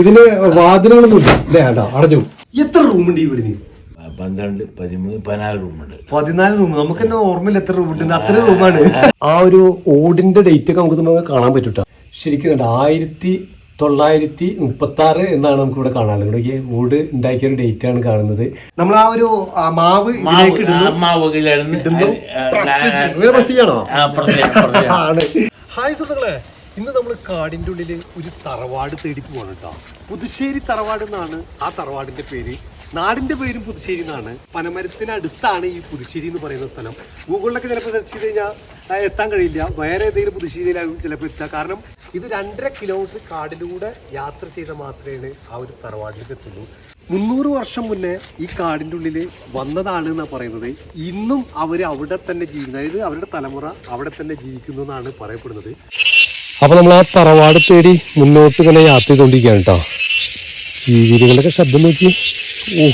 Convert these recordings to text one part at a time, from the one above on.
ഇതിന് വാതിലുകളൊന്നുമില്ല അല്ലേ ഏട്ടാ അടഞ്ഞു എത്ര റൂമുണ്ട് ഈ വീടിന്? പന്ത്രണ്ട് പതിമൂന്ന് പതിനാല് റൂമുണ്ട്. പതിനാല് റൂം. നമുക്ക് തന്നെ ഓർമ്മയില്ല എത്ര റൂമുണ്ട്. ഉണ്ട് അത്ര റൂമാണ്. ആ ഒരു ഓടിന്റെ ഡേറ്റ് ഒക്കെ നമുക്ക് നമുക്ക് കാണാൻ പറ്റൂട്ടോ ശരിക്കും കണ്ട? ആയിരത്തി തൊള്ളായിരത്തി മുപ്പത്തി ആറ് എന്നാണ് നമുക്ക് ഇവിടെ കാണാനുള്ളത് ഇവിടെ ഓട് ഉണ്ടാക്കിയ ഒരു ഡേറ്റ് ആണ് കാണുന്നത്. നമ്മൾ ആ ഒരു മാവ് ഇതിലേക്ക് ഇടുന്നു. ഹായ് സുഹൃത്തുക്കളെ. ഇന്ന് നമ്മൾ കാടിന്റെ ഉള്ളിൽ ഒരു തറവാട് തേടി പോകണം കേട്ടോ പുതുശ്ശേരി തറവാട് എന്നാണ് ആ തറവാടിന്റെ പേര്. നാടിന്റെ പേരും പുതുശ്ശേരി എന്നാണ്. പനമരത്തിനടുത്താണ് ഈ പുതുശ്ശേരി എന്ന് പറയുന്ന സ്ഥലം. ഗൂഗിളിലൊക്കെ ചിലപ്പോൾ സെർച്ച് ചെയ്ത് കഴിഞ്ഞാൽ എത്താൻ കഴിയില്ല. വേറെ ഏതെങ്കിലും പുതുശ്ശേരിയിലാകും ചിലപ്പോൾ എത്തുക കാരണം ഇത് രണ്ടര കിലോമീറ്റർ കാടിലൂടെ യാത്ര ചെയ്ത മാത്രമേ ആ ഒരു തറവാടിലേക്ക് എത്തുള്ളൂ. മുന്നൂറ് വർഷം മുന്നേ ഈ കാടിന്റെ ഉള്ളിൽ വന്നതാണ് എന്നാണ് പറയുന്നത്. ഇന്നും അവർ അവിടെ തന്നെ ജീവിക്കുന്നത് അതായത് അവരുടെ തലമുറ അവിടെ തന്നെ ജീവിക്കുന്നു എന്നാണ് പറയപ്പെടുന്നത്. അപ്പൊ നമ്മൾ ആ തറവാട് തേടി മുന്നോട്ട് ഇങ്ങനെ യാത്ര ചെയ്തുകൊണ്ടിരിക്കുകയാണ് കേട്ടോ ചീവിലുകളുടെ ശബ്ദം നോക്കി. ഓ.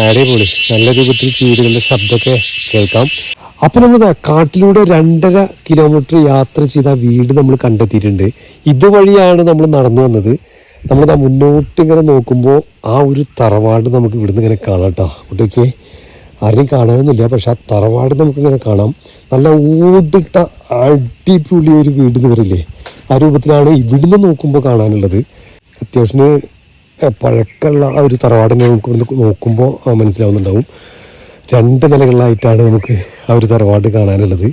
അടിപൊളി. നല്ല രൂപത്തിൽ ചീവീലുകളുടെ ശബ്ദമൊക്കെ കേൾക്കാം. അപ്പോൾ നമ്മൾ കാട്ടിലൂടെ രണ്ടര കിലോമീറ്റർ യാത്ര ചെയ്ത വീട് നമ്മൾ കണ്ടെത്തിയിട്ടുണ്ട്. ഇതുവഴിയാണ് നമ്മൾ നടന്നു വന്നത്. നമ്മളിതാ മുന്നോട്ട് ഇങ്ങനെ നോക്കുമ്പോൾ ആ ഒരു തറവാട് നമുക്ക് ഇവിടുന്ന് ഇങ്ങനെ കാണാം കേട്ടോ കുട്ടിയൊക്കെ ആരെയും കാണാനൊന്നുമില്ല. പക്ഷെ ആ തറവാട് നമുക്കിങ്ങനെ കാണാം. നല്ല ഓടിട്ട അടിപൊളി ഒരു വീട് എന്ന് വരില്ലേ? ആ രൂപത്തിലാണ് ഇവിടുന്ന് നോക്കുമ്പോൾ കാണാനുള്ളത്. അത്യാവശ്യം ഏഹ്, പഴക്കമുള്ള ആ ഒരു തറവാടിനെ നമുക്ക് നോക്കുമ്പോൾ മനസ്സിലാവുന്നുണ്ടാവും. രണ്ട് നിലകളിലായിട്ടാണ് നമുക്ക് ആ ഒരു തറവാട് കാണാനുള്ളത്.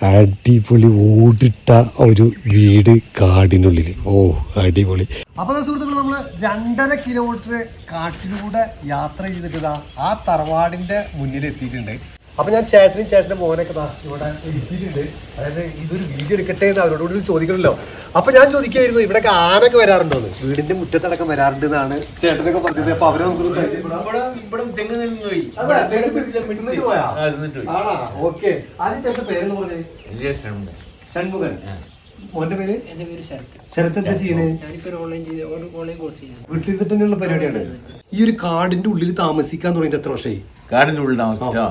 അടിപൊളി ഓടിട്ട ഒരു വീട് കാടിനുള്ളിൽ ഓ അടിപൊളി. അപ്പൊ സുഹൃത്തുക്കൾ നമ്മൾ രണ്ടര കിലോമീറ്റർ കാട്ടിലൂടെ യാത്ര ചെയ്തിട്ട് ആ തറവാടിന്റെ മുന്നിൽ എത്തിയിട്ടുണ്ട് അപ്പൊ ഞാൻ ചേട്ടനും ചേട്ടന്റെ മോനൊക്കെ ഇവിടെ എത്തിയിട്ടുണ്ട്. അതായത് ഇതൊരു വീഡിയോ എടുക്കട്ടെ എന്ന് അവരോട് കൂടി ചോദിക്കണല്ലോ. അപ്പൊ ഞാൻ ചോദിക്കായിരുന്നു ഇവിടെ ആനൊക്കെ വരാറുണ്ടോന്ന് വീടിന്റെ മുറ്റത്തടക്കം വരാറുണ്ട് എന്നാണ് ചേട്ടനൊക്കെ പറഞ്ഞത്. അപ്പൊ അവരെ നമുക്ക് ആദ്യം ചേട്ടൻ പേരെന്ന് പറഞ്ഞേ. ഷൺമുഖൻ. മോന്റെ പേര്? എന്റെ പേര് ശരത്. ശരത് എന്താ ചെയ്യണേ? ഞാനിപ്പോ ഓൺലൈൻ ചെയ്ത് ഓൺലൈൻ കോഴ്സ് ചെയ്യാണ് വീട്ടിൽ ഇരുന്നിട്ട് തന്നെയുള്ള പരിപാടിയാണ്. ഈ ഒരു കാടിന്റെ ഉള്ളിൽ താമസിക്കാൻ തുടങ്ങിയിട്ട് എത്ര വർഷമായി? കാടിന്റെ ഉള്ളിൽ താമസിച്ചോ?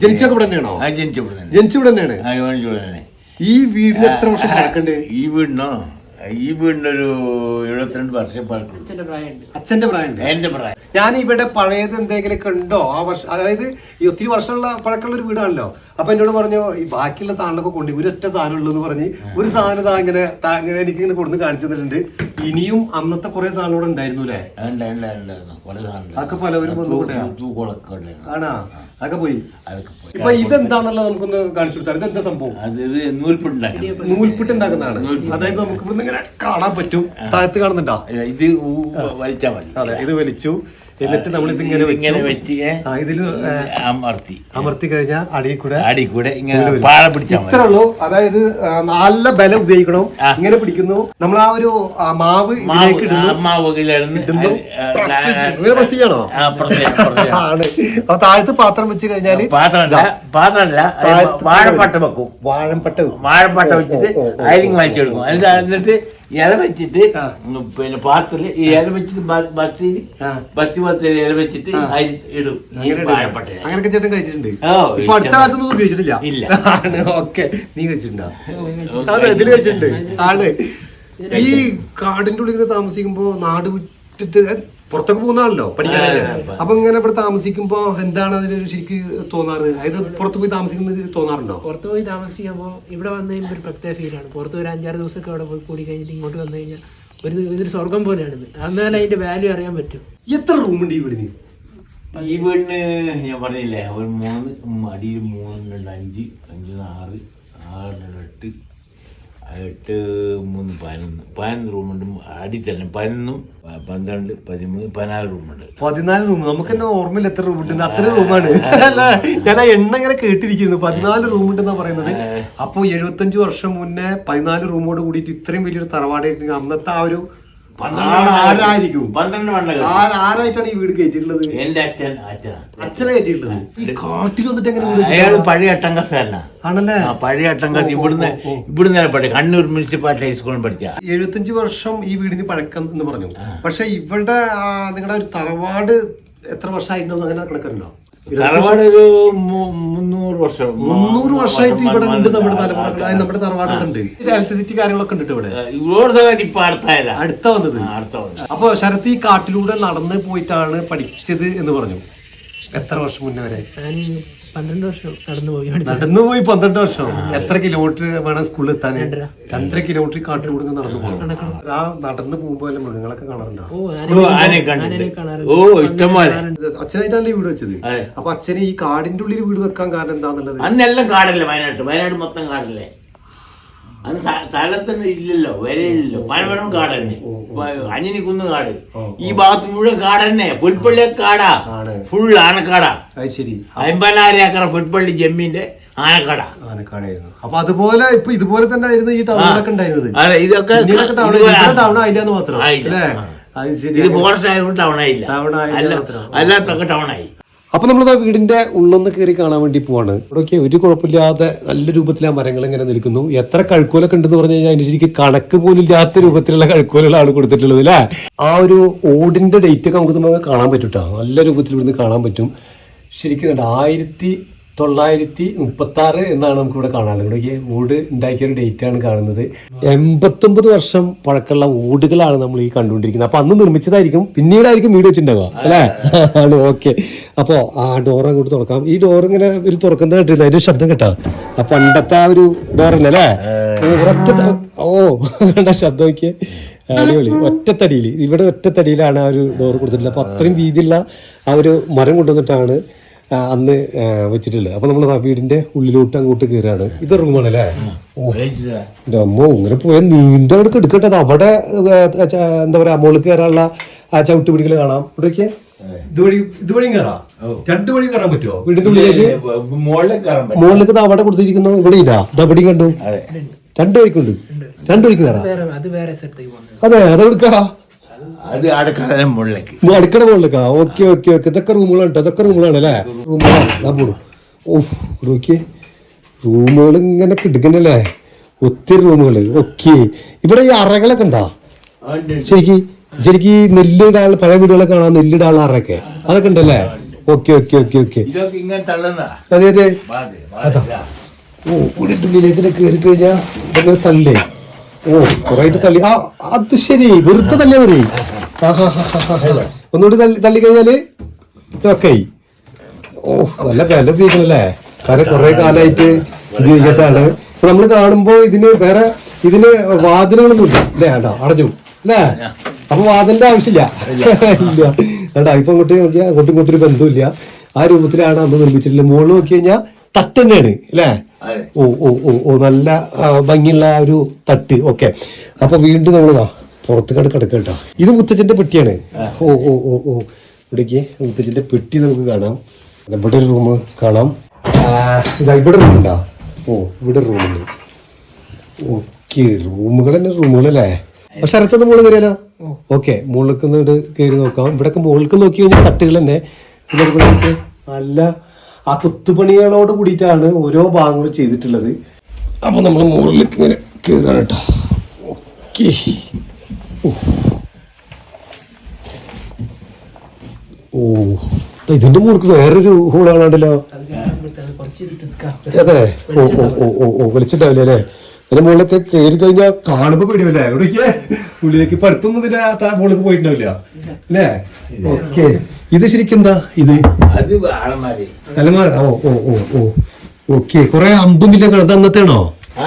ജനിച്ചൊക്കെ ഇവിടെ തന്നെയാണോ? ആ ജനിച്ച ഇവിടെ തന്നെ. ജനിച്ച ഇവിടെ തന്നെയാണ്? ആ ജനിച്ച ഇവിടെ തന്നെ. ഈ വീടിന് എത്ര വർഷം പഴക്കണ്ട് ഈ വീടിനോ? ഈ വീടിനൊരു എഴുപത്തിരണ്ട് വർഷം പഴക്കം അച്ഛന്റെ പ്രായമുണ്ട്. എന്റെ പ്രായം. ഞാൻ ഇവിടെ പഴയത് എന്തെങ്കിലുമൊക്കെ ഉണ്ടോ? ആ വർഷം അതായത് ഈ ഒത്തിരി വർഷമുള്ള പഴക്കമുള്ള ഒരു വീടാണല്ലോ. അപ്പൊ എന്നോട് പറഞ്ഞു ഈ ബാക്കിയുള്ള സാധനങ്ങളൊക്കെ കൊണ്ട് ഒരു ഒറ്റ സാധനം ഉള്ളൂ എന്ന് പറഞ്ഞ് ഒരു സാധനം താ ഇങ്ങനെ താ ഇങ്ങനെ എനിക്ക് ഇങ്ങനെ കൊടുന്ന് കാണിച്ചു തന്നിട്ടുണ്ട്. ഇനിയും അന്നത്തെ കുറെ സാധനം ഇവിടെ ഉണ്ടായിരുന്നു അല്ലേ? അതൊക്കെ പലവരും ആണാ? അതൊക്കെ പോയി. അതൊക്കെ പോയി. ഇപ്പൊ ഇതെന്താന്നുള്ളത് നമുക്കൊന്ന് കാണിച്ചു കൊടുത്താൽ ഇതെന്താ സംഭവം? അതായത് ഇത് നൂൽപ്പുണ്ടാക്കി നൂൽപ്പിട്ട് ഉണ്ടാക്കുന്നതാണ് അതായത് നമുക്ക് ഇവിടുന്ന് ഇങ്ങനെ കാണാൻ പറ്റും. താഴത്ത് കാണുന്നുണ്ടോ? ഇത് വലിച്ചാ മതി. അതെ ഇത് വലിച്ചു. എന്നിട്ട് നമ്മൾ ഇതിങ്ങനെ ഇങ്ങനെ വെച്ചു. വെച്ച് ഇതിൽ ആ ഇതിൽ അമർത്തി. അമർത്തി കഴിഞ്ഞാൽ അടിയിൽ കൂടെ അടി കൂടെ ഇങ്ങനെ പാഴ പിടിച്ചാൽ മതി. ഉള്ളൂ. അതായത് നല്ല ബലം ഉപയോഗിക്കണം. ഇങ്ങനെ പിടിക്കുന്നു. നമ്മൾ ആ ഒരു മാവ് ഇതിലേക്ക് ഇടുന്നു. ആ, ഇങ്ങനെ press ചെയ്യണോ? ആണ്. അപ്പൊ താഴത്ത് പാത്രം വെച്ച് കഴിഞ്ഞാൽ പാത്രമല്ല പാത്രമല്ല വാഴപ്പട്ട വെക്കും. വാഴപ്പട്ട വാഴപ്പട്ട വെച്ചിട്ട് ഓ, വായിച്ചു കൊടുക്കും അയലിങ് എന്നിട്ട് എന്നിട്ട് ഇല വെച്ചിട്ട് പിന്നെ പാത്രത്തിൽ ഈ ഇല വെച്ചിട്ട് ബത്തി ആ. ബത്തി ബത്തിൽ ഇല വെച്ചിട്ട് അരി ഇടും. വാഴപ്പട്ട അങ്ങനെയൊക്കെ ചേട്ടൻ കഴിച്ചിട്ടുണ്ട്. ഇപ്പൊ അടുത്ത കാലത്തൊന്നും ഉപയോഗിച്ചിട്ടില്ല. ഇല്ല. ആണ് ഓക്കെ. നീ കഴിച്ചിട്ടുണ്ടോ? അതെ ഇതിൽ കഴിച്ചിട്ടുണ്ട്. ആണ്. ഈ കാടിന്റെ ഉള്ളിൽ താമസിക്കുമ്പോ നാട് വിട്ടിട്ട് പുറത്തൊക്കെ പോകുന്നതാണല്ലോ പഠിക്കാനായിട്ട് അപ്പൊ ഇങ്ങനെ ഇവിടെ താമസിക്കുമ്പോ എന്താണ് അതിലൊരു ശരിക്ക് തോന്നാറ്? അതായത് പുറത്ത് പോയി താമസിക്കുന്നത് തോന്നാറുണ്ടോ? പുറത്ത് പോയി താമസിക്കുമ്പോൾ ഇവിടെ വന്നു കഴിയുമ്പോൾ ഒരു പ്രത്യേക ഫീലാണ് പുറത്ത് ഒരു അഞ്ചാറ് ദിവസമൊക്കെ അവിടെ പോയി കൂടി കഴിഞ്ഞിട്ട് ഇങ്ങോട്ട് വന്നു കഴിഞ്ഞാൽ ഒരു ഇതൊരു സ്വർഗം പോലെയാണിത്. എന്നാലും അതിന്റെ വാല്യൂ അറിയാൻ പറ്റും? എത്ര റൂമുണ്ട് ഈ വീടിന്? ഈ വീടിന് ഞാൻ പറഞ്ഞില്ലേ ഒരു മൂന്ന് അടിയിൽ മൂന്ന് രണ്ട് അഞ്ച് അഞ്ച് ആറ് ആറ് രണ്ട് എട്ട്. എട്ട് മൂന്ന് പതിനൊന്ന് പതിനൊന്ന് റൂമുണ്ട് അടി തന്നെ പതിനൊന്നും പന്ത്രണ്ട് പതിമൂന്ന് പതിനാല് റൂമുണ്ട് പതിനാല് റൂം നമുക്ക് തന്നെ ഓർമ്മയില്ല എത്ര റൂമുണ്ട് അത്ര റൂമാണ് അല്ല ഞാൻ ആ എണ്ണ ഇങ്ങനെ കേട്ടിരിക്കുന്നു. പതിനാല് റൂമുണ്ടെന്നാ പറയുന്നത്. അപ്പൊ എഴുപത്തഞ്ചു വർഷം മുന്നേ പതിനാല് റൂമോട് കൂടിയിട്ട് ഇത്രയും വലിയൊരു തറവാടായിട്ട് അന്നത്തെ ആ ഒരു ആരായിരിക്കും? പന്ത്രണ്ട് ആരായിട്ടാണ് ഈ വീട് കയറ്റിയിട്ടുള്ളത്? എന്റെ അച്ഛൻ അച്ഛനാണ്. അച്ഛനെ കയറ്റിയിട്ടുള്ളത്? ഈ കാട്ടിൽ വന്നിട്ട് എങ്ങനെ? അയാൾ പഴയ അട്ടങ്കസാരനാ ആണല്ലേ? ആ പഴയ അട്ടങ്കസ് ഇവിടുന്ന് ഇവിടുന്ന് പഠിച്ച കണ്ണൂർ മുനിസിപ്പാലിറ്റി ഹൈസ്കൂളിൽ പഠിച്ച. എഴുപത്തഞ്ച് വർഷം ഈ വീടിന് പഴക്കം എന്ന് പറഞ്ഞു. പക്ഷെ ഇവിടെ നിങ്ങളുടെ ഒരു തറവാട് എത്ര വർഷമായിട്ടുണ്ടോ അങ്ങനെ കണക്കുണ്ടോ തറവാട് ഒരു മുന്നൂറ് വർഷം. മുന്നൂറ് വർഷമായിട്ട് ഇവിടെ ഉണ്ട് നമ്മുടെ തലമുറ തലമുറകളായി നമ്മുടെ തറവാടുണ്ട്. ഇലക്ട്രിസിറ്റി കാര്യങ്ങളൊക്കെ ഉണ്ട് ഇവിടെ. അടുത്ത വന്നത്. അപ്പൊ ശരത്ത് ഈ കാട്ടിലൂടെ നടന്ന് പോയിട്ടാണ് പഠിച്ചത് എന്ന് പറഞ്ഞു. എത്ര വർഷം മുന്നേ വരെ? പന്ത്രണ്ട് വർഷം നടന്നുപോയി നടന്നുപോയി പന്ത്രണ്ട് വർഷം. എത്ര കിലോമീറ്റർ വേണം സ്കൂളിൽ എത്താൻ? രണ്ടര. കിലോമീറ്റർ കാട്ടിലൂടെ നടന്നു പോകണം. ആ നടന്നു പോകുമ്പോ മൃഗങ്ങളൊക്കെ കാണാറുണ്ടോ? അച്ഛനായിട്ടാണല്ലേ ഈ വീട് വെച്ചത്. അപ്പൊ അച്ഛന് ഈ കാടിന്റെ ഉള്ളിൽ വീട് വെക്കാൻ കാരണം എന്താന്നുള്ളത്? അന്നെല്ലാം കാടല്ലേ വയനാട്ട് വയനാട് മൊത്തം കാടല്ലേ? അന്ന് സ്ഥലത്തന്നെ ഇല്ലല്ലോ വരയില്ലല്ലോ. പനമരം കാട് തന്നെ അഞ്ഞിനി കുന്നു കാട്. ഈ ഭാഗത്ത് മുഴുവൻ കാട് തന്നെ പുൽപ്പള്ളി കാടാ. ഫുൾ ആനക്കാടാ. അത് ശരി. അമ്പതിനായിരം ഏക്കർ പുൽപ്പള്ളി ജമ്മീന്റെ ആനക്കാടാ. ആനക്കാടായിരുന്നു. അപ്പൊ അതുപോലെ ഇപ്പൊ ഇതുപോലെ തന്നെ ആയിരുന്നു ഈ ടൗണൊക്കെ ഉണ്ടായിരുന്നത്. അതെ ഇതൊക്കെ ടൗൺ ടൗൺ മാത്രം. അല്ലേ. അത് ശരി ഇത് ഫോറസ്റ്റ് ആയതുകൊണ്ട് ടൗൺ ആയില്ല. ടൗൺ ആയില്ല. അല്ലാത്തൊക്കെ ടൗൺ ആയി. അപ്പൊ ആ വീടിന്റെ ഉള്ളൊന്ന് കയറി കാണാൻ വേണ്ടി പോവാണ്. ഇവിടെയൊക്കെ ഒരു കുഴപ്പമില്ലാതെ നല്ല രൂപത്തിൽ ആ മരങ്ങൾ ഇങ്ങനെ നിൽക്കുന്നു. എത്ര കഴുക്കോലൊക്കെ ഉണ്ടെന്ന് പറഞ്ഞു കഴിഞ്ഞാൽ അതിന് ശരിക്കും കണക്ക് പോലും ഇല്ലാത്ത രൂപത്തിലുള്ള കഴുക്കോലുകളാണ് കൊടുത്തിട്ടുള്ളത് അല്ലേ? ആ ഒരു ഓടിന്റെ ഡേറ്റ് ഒക്കെ നമുക്ക് നമുക്ക് കാണാൻ പറ്റും ട്ടോ. നല്ല രൂപത്തിൽ ഇവിടുന്ന് കാണാൻ പറ്റും. ശരിക്കും കണ്ടോ ആയിരത്തി തൊള്ളായിരത്തി മുപ്പത്തി ആറ് എന്നാണ് നമുക്ക് ഇവിടെ കാണാനുള്ളത്. ഇവിടേക്ക് ഓട് ഉണ്ടാക്കിയ ഒരു ഡേറ്റ് ആണ് കാണുന്നത്. എൺപത്തൊമ്പത് വർഷം പഴക്കമുള്ള ഓടുകളാണ് നമ്മൾ ഈ കണ്ടുകൊണ്ടിരിക്കുന്നത്. അപ്പൊ അന്ന് നിർമ്മിച്ചതായിരിക്കും പിന്നീടായിരിക്കും വീട് വെച്ചിട്ടുണ്ടാവുക അല്ലേ? ആണ് ഓക്കെ. അപ്പോൾ ആ ഡോർ അങ്ങോട്ട് തുറക്കാം. ഈ ഡോർ ഇങ്ങനെ ഒരു തുറക്കുന്നത് കേട്ടിരുന്നു അതിന്റെ ശബ്ദം കേട്ടാ. ആ പണ്ടത്തെ ആ ഒരു ഡോറല്ലേ അല്ലേ? ഒറ്റ ഓ കണ്ട ശബ്ദം നോക്കിയേ. അടിപൊളി. ഒറ്റത്തടിയിൽ. ഇവിടെ ഒറ്റത്തടിയിലാണ് ആ ഒരു ഡോർ കൊടുത്തിട്ടുള്ളത്. അപ്പൊ അത്രയും വീതിയുള്ള ആ ഒരു മരം കൊണ്ടുവന്നിട്ടാണ് അന്ന് വെച്ചിട്ടുള്ളത്. അപ്പൊ നമ്മൾ വീടിന്റെ ഉള്ളിലോട്ട് അങ്ങോട്ട് കയറാണ് ഇത് റൂമാണ് അല്ലേ ഓ. എന്റെ അമ്മോ ഇങ്ങനെ പോയാൽ നീണ്ട അവിടെ എടുക്കട്ടെ. അവിടെ എന്താ പറയാ മുകളിൽ കയറാനുള്ള ആ ചവിട്ടുപിടികൾ കാണാം. ഇവിടേക്ക് ഇതുവഴി ഇതുവഴി കയറാം രണ്ടു വഴി കയറാൻ പറ്റുമോ? വീടിന്റെ ഉള്ളിലേക്ക്? മുകളിലേക്ക് കയറാൻ പറ്റും. മുകളിലേക്ക് ദാ അവിടെ കൊടുത്തിരിക്കുന്നു. ഇവിടെ ഇല്ല ഇത് അവിടെയും കണ്ടു. രണ്ടു വഴിക്കുണ്ട്. രണ്ടു വഴിക്ക് കയറാം അത് അതെ എടുക്കാം. അത് അടുക്കള മുകളിലേക്ക്. മുകളിലേക്കാ. Okay okay okay. ഇതൊക്കെ റൂമുകളാണ് കേട്ടോ. ഇതൊക്കെ റൂമുകളാണ് അല്ലേ? റൂമുകളാണ് പോണു. ഓഫ് നോക്കിയേ. റൂമുകൾ ഇങ്ങനെ കിടക്കുന്നല്ലേ? ഒത്തിരി റൂമുകൾ ഓക്കെ. ഇവിടെ ഈ അറകളൊക്കെ ഉണ്ടാ. ശരിക്ക് ശരിക്ക് ഈ നെല്ലിടാനുള്ള പഴയ വീടുകളെ കാണാൻ നെല്ലിടാനുള്ള ആറൊക്കെ അതൊക്കെ ഉണ്ടല്ലേ? Okay okay okay okay. അതെ അതെ. ബാധ. ഓ ഇവിടെ ഉള്ളിലേക്ക് കയറി കഴിഞ്ഞാൽ ഇതൊക്കെ തള്ളേ. ഓ കുറേയിട്ട് തള്ളി. ആ അത് ശരി. വെറുതെ തള്ളിയാ മതി. ഒന്നുകൂടി തള്ളി തള്ളി കഴിഞ്ഞാൽ ഓക്കെ ഓ നല്ല വില ഉപയോഗിക്കണല്ലേ? കാരണം കുറെ കാലമായിട്ട് ഉപയോഗിക്കാത്താണ് ഇപ്പൊ നമ്മൾ കാണുമ്പോ ഇതിന് വേറെ ഇതിന് വാതിലുകളൊന്നും ഇല്ല അല്ലേ അടഞ്ഞു. അല്ലേ? അപ്പൊ വാദന്റെ ആവശ്യമില്ല. ഇല്ല. കേട്ടാ ഇപ്പൊ അങ്ങോട്ട് നോക്കിയാൽ അങ്ങോട്ടും ഇങ്ങോട്ടും ഒരു ബന്ധമില്ല ആ രൂപത്തിലാണ് അന്ന് നിർമ്മിച്ചിട്ടുള്ളത്. മുകളിൽ നോക്കി കഴിഞ്ഞാൽ തട്ട് തന്നെയാണ് അല്ലേ? ഓ ഓ ഓ ഓ നല്ല ഭംഗിയുള്ള ആ ഒരു തട്ട്. ഓക്കെ. അപ്പൊ വീണ്ടും നമ്മൾ പുറത്ത് കട കിടക്കുക കേട്ടോ. ഇത് മുത്തച്ഛന്റെ പെട്ടിയാണ്. ഓ ഓ ഓ ഓ. ഇവിടേക്ക് മുത്തച്ഛന്റെ പെട്ടി നമുക്ക് കാണാം. ഇവിടെ ഒരു റൂം കാണാം. ഇതാ ഇവിടെ റൂം ഉണ്ടോ? ഓ ഇവിടെ റൂമുണ്ട് ഓക്കെ റൂമുകൾ തന്നെ റൂമുകളല്ലേ? പക്ഷെ അടുത്തത് മുകളിൽ കയറിയാലോ? ഓക്കെ മുകളിലേക്ക് ഒന്ന് കയറി നോക്കാം. ഇവിടെയൊക്കെ മുകളിലേക്ക് നോക്കി കഴിഞ്ഞാൽ തട്ടുകൾ തന്നെ. നല്ല ആ കൊത്തുപണികളോട് കൂടിയിട്ടാണ് ഓരോ ഭാഗങ്ങളും ചെയ്തിട്ടുള്ളത്. അപ്പൊ നമ്മൾ മുകളിലേക്ക് ഇങ്ങനെ കയറാണ് കേട്ടോ. ഓക്കെ. ഓ. ഇതിന്റെ മുകളിൽ വേറൊരു ഹോൾ കാണാണ്ടല്ലോ. അത് ഓ ഓ ഓ ഓ ഓ വിളിച്ചിട്ടാവില്ലേ അല്ലേ? അതിന്റെ മുകളിലൊക്കെ കയറി കഴിഞ്ഞാൽ കാണുമ്പോ പേടിയല്ലേ എവിടേക്ക് ഉള്ളിലേക്ക് ഇപ്പൊ താൻ മുകളിലേക്ക് പോയിട്ടുണ്ടാവില്ല. അല്ലേ? ഓക്കെ. ഇത് ശരിക്കും എന്താ ഇത്? അത് അലമാര. ഓ ഓ ഓ ഓ. ഓക്കെ. കുറെ അമ്പും മില്ല കിടത്ത്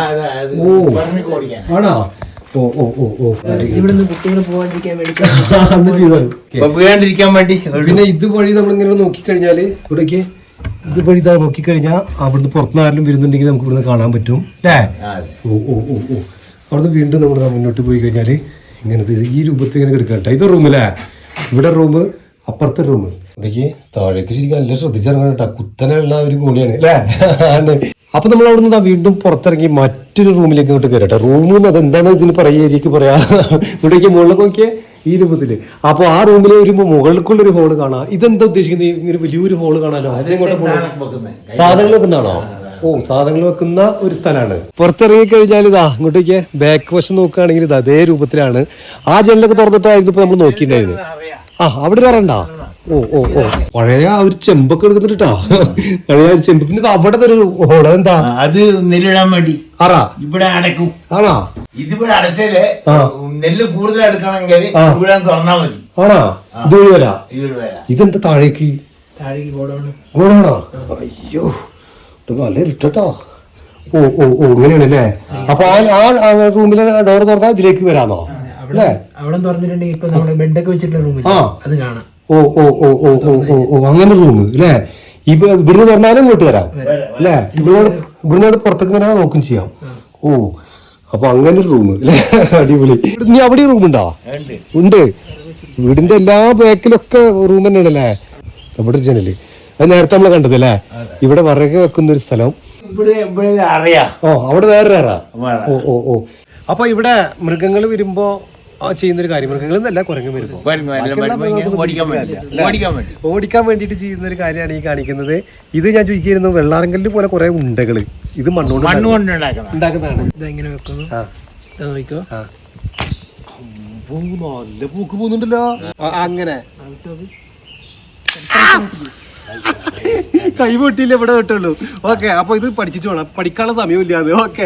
അതെ ഓ. ആണോ? ഓ ഓ ഓ ഓ. ഇവിടുന്ന് കുട്ടികൾ പോകാണ്ടിരിക്കാൻ വേണ്ടി അന്ന് വേണ്ടി. പിന്നെ ഇതുവഴി നമ്മൾ ഇങ്ങനെ നോക്കിക്കഴിഞ്ഞാൽ ഇവിടേക്ക് ഇതുവഴി ഇതാ നോക്കിക്കഴിഞ്ഞാൽ അവിടുന്ന് പുറത്തുനിന്ന് ആരെങ്കിലും വരുന്നുണ്ടെങ്കിൽ നമുക്ക് ഇവിടുന്ന് കാണാൻ പറ്റും അല്ലേ? ഓ ഓ ഓ ഓ. അവിടുന്ന് വീണ്ടും നമ്മൾ മുന്നോട്ട് പോയി കഴിഞ്ഞാൽ ഇങ്ങനത്തെ ഈ രൂപത്തിൽ ഇങ്ങനെ കിടക്കട്ടെ ഇത് റൂമല്ലേ? ഇവിടെ റൂം അപ്പുറത്തെ റൂം ഇടയ്ക്ക് താഴേക്ക് ശരിക്കും നല്ല ശ്രദ്ധിച്ചിറങ്ങണം കേട്ടോ കുത്തനുള്ള ഒരു കോണിയാണ് അല്ലേ? ആണ്. അപ്പൊ നമ്മൾ അവിടെ നിന്ന് വീണ്ടും പുറത്തിറങ്ങി മറ്റൊരു റൂമിലേക്ക് ഇങ്ങോട്ട് കയറട്ടെ റൂം അത് എന്താണ് ഇതിന് പറയുക എനിക്ക് പറയാ. ഇവിടേക്ക് മുകളിൽ നോക്കിയേ ഈ രൂപത്തിൽ. അപ്പൊ ആ റൂമിൽ ഒരു മുകളിലേക്കുള്ള ഒരു ഹോൾ കാണാം. ഇതെന്താ ഉദ്ദേശിക്കുന്നത്? ഇങ്ങനെ വലിയൊരു ഹോൾ സാധനം സാധനങ്ങൾ വെക്കുന്നതാണോ? ഓ സാധനങ്ങൾ വെക്കുന്ന ഒരു സ്ഥലമാണ്. പുറത്തിറങ്ങി കഴിഞ്ഞാൽ ഇതാ ഇങ്ങോട്ടേക്ക് ബാക്ക് വശം നോക്കുകയാണെങ്കിൽ ഇതാ അതേ രൂപത്തിലാണ്. ആ ജനലൊക്കെ തുറന്നിട്ടായിരുന്നു ഇപ്പൊ നമ്മൾ നോക്കിയിട്ടുണ്ടായിരുന്നത്. ആ അവിടെ വരണ്ട ഓ ഓ ഓ. പഴയ ആ ഒരു ചെമ്പൊക്കെ എടുക്കുന്നുണ്ടാ പഴയ ഒരു ചെമ്പ്. പിന്നെ അവിടെ ഒരു ഹോള എന്താ? അത് നെല്ലിടാൻ വേണ്ടി. ആറാ ഇവിടെ അടക്കും ആണോ? ഇതിവിടെ അടച്ചാൽ. നെല്ല് കൂടുതൽ എടുക്കണമെങ്കിൽ. ഇവിടെ തുറന്നാ മതി. ആണോ? ഇത് വഴി വരാ. ഇതെന്താ താഴേക്ക്? താഴേക്ക് ഗോഡൗണ്. അയ്യോ നല്ല ഇട്ടോ ഓ ഓ ഓ ഇങ്ങനെയാണ് അല്ലേ അപ്പൊ ആ ആ റൂമിലെ ഡോർ തുറന്നാ ഇതിലേക്ക് വരാമോ? അവിടെ അവിടെ തുറന്നിട്ടുണ്ടെങ്കിൽ ഇപ്പൊ നമ്മുടെ ബെഡൊക്കെ വെച്ചിട്ടുള്ള റൂമിൽ ആ. അത് കാണാം. ഓ ഓ ഓ ഓ ഓ ഓ ഓ അങ്ങനെ റൂം അല്ലേ? ഇപ്പൊ ഇവിടുന്ന് തുറന്നാലും ഇങ്ങോട്ട് വരാം അല്ലേ? ഇവിടെ ഇവിടുന്നോട് പുറത്തേക്ക് ഇങ്ങനെ നോക്കും ചെയ്യാം. ഓ അപ്പൊ അങ്ങനെ ഒരു റൂം അല്ലേ? അടിപൊളി. നീ അവിടെ റൂം ഉണ്ടോ? ഉണ്ട്. ഉണ്ട്. വീടിന്റെ എല്ലാ ബാക്കിലൊക്കെ റൂം തന്നെയാണ് അല്ലേ? അവിടെ ജനൽ. അത് നേരത്തെ നമ്മൾ കണ്ടത് അല്ലേ? ഇവിടെ വിറക് വെക്കുന്ന ഒരു സ്ഥലം. ഓ അവിടെ വേറെ അറ. വേറെ. ഓ ഓ ഓ. അപ്പൊ ഇവിടെ മൃഗങ്ങൾ വരുമ്പോ ആ ചെയ്യുന്നൊരു കാര്യം മൃഗങ്ങളിൽ നിന്നല്ല കുരങ്ങ് വരുമ്പോൾ ഓടിക്കാൻ വേണ്ടിട്ട് വേണ്ടിയിട്ട് ചെയ്യുന്ന ഒരു കാര്യമാണ് ഈ കാണിക്കുന്നത്. ഇത് ഞാൻ ചോദിക്കുന്നു വെള്ളാറങ്കലിൽ പോലെ കുറെ ഉണ്ടകൾ. ഇത് മണ്ണോട് മണ്ണ് കൊണ്ട് ഉണ്ടാക്കണം ഉണ്ടാക്കുന്നതാണ്. ഇതെങ്ങനെ വെക്കുന്നു? ആ. ഇത് നോക്കിക്കോ. ആ. ഓ, നല്ല പൂക്ക് പോകുന്നുണ്ടല്ലോ. അങ്ങനെ. കൈ പൊട്ടിയില്ല ഇവിടെ തൊട്ടുള്ളൂ. ഓക്കെ അപ്പൊ ഇത് പഠിച്ചിട്ട് വേണം പഠിക്കാനുള്ള സമയമില്ല അത് ഓക്കെ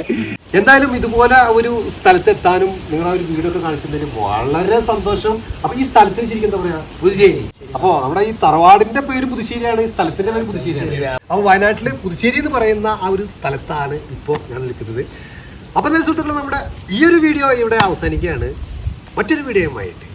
എന്തായാലും ഇതുപോലെ ഒരു സ്ഥലത്തെത്താനും നിങ്ങൾ ആ ഒരു വീടൊക്കെ കാണിച്ചതിന് വളരെ സന്തോഷം. അപ്പൊ ഈ സ്ഥലത്തിന് ശരിക്കും എന്താ പറയാ? പുതുശ്ശേരി. അപ്പോ നമ്മുടെ ഈ തറവാടിന്റെ പേര് പുതുശ്ശേരിയാണ് ഈ സ്ഥലത്തിന്റെ പേര് പുതുശ്ശേരി അപ്പൊ വയനാട്ടിൽ പുതുശ്ശേരി എന്ന് പറയുന്ന ആ ഒരു സ്ഥലത്താണ് ഇപ്പോൾ ഞാൻ നിൽക്കുന്നത്. അപ്പൊ എന്തായാലും സുഹൃത്തുക്കളെ നമ്മുടെ ഈ ഒരു വീഡിയോ ഇവിടെ അവസാനിക്കുകയാണ്. മറ്റൊരു വീഡിയോയുമായിട്ട്.